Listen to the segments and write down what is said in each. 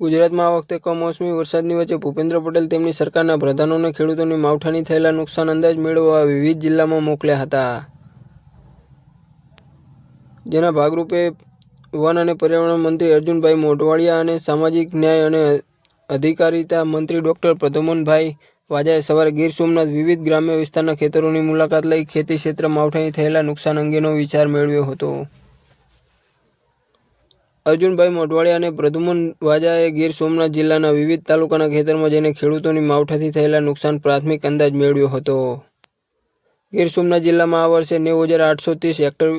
ગુજરાતમાં આ વખતે કમોસમી વરસાદની વચ્ચે ભૂપેન્દ્ર પટેલ તેમની સરકારના પ્રધાનોને ખેડૂતોની માવઠાની થયેલા નુકસાન અંદાજ મેળવવા વિવિધ જિલ્લામાં મોકલ્યા હતા. જેના ભાગરૂપે વન અને પર્યાવરણ મંત્રી અર્જુનભાઈ મોઢવાડિયા અને સામાજિક ન્યાય અને અધિકારિતા મંત્રી ડૉક્ટર પ્રદ્યુમનભાઈ વાજાએ સવારે ગીર સોમનાથ વિવિધ ગ્રામ્ય વિસ્તારના ખેતરોની મુલાકાત લઈ ખેતી ક્ષેત્ર માવઠાની થયેલા નુકસાન અંગેનો વિચાર મેળવ્યો હતો. અર્જુનભાઈ મોઢવાડિયા અને પ્રદ્યુમન વાજાએ ગીર સોમનાથ જિલ્લાના વિવિધ તાલુકાના ખેતરમાં જઈને ખેડૂતોની માવઠાથી થયેલા નુકસાન પ્રાથમિક અંદાજ મેળવ્યો હતો. ગીર સોમનાથ જિલ્લામાં આ વર્ષે નેવું હજાર આઠસો ત્રીસ હેક્ટર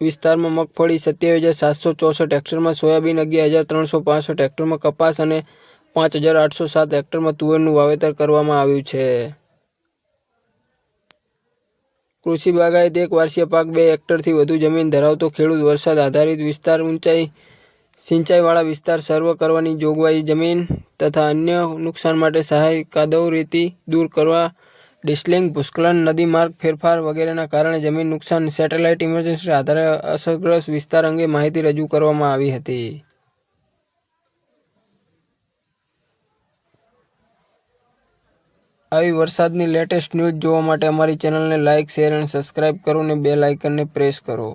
વિસ્તારમાં મગફળી, સત્યાવીસ હજાર સાતસો ચોસઠ હેક્ટરમાં સોયાબીન, અગિયાર હજાર ત્રણસો પાસઠ હેક્ટરમાં કપાસ અને પાંચ હજાર આઠસો સાત હેક્ટરમાં તુવેરનું વાવેતર કરવામાં આવ્યું છે. કૃષિ બાગાયત એક વાર્ષિક પાક બે હેક્ટરથી વધુ જમીન ધરાવતો ખેડૂત વરસાદ આધારિત વિસ્તાર ઊંચાઈ સિંચાઈવાળા વિસ્તાર સર્વ કરવાની જોગવાઈ જમીન તથા અન્ય નુકસાન માટે સહાય કાદવ રેતી દૂર કરવા, ડિસ્લિંગ, ભૂસ્ખલન, નદી માર્ગ ફેરફાર વગેરેના કારણે જમીન નુકસાન, સેટેલાઇટ ઇમરજન્સી આધારે અસરગ્રસ્ત વિસ્તાર અંગે માહિતી રજૂ કરવામાં આવી હતી. આવી વરસાદની લેટેસ્ટ ન્યૂઝ જોવા માટે અમારી ચેનલને લાઇક, શેર અને સબસ્ક્રાઇબ કરો અને બેલ આઇકનને પ્રેસ કરો.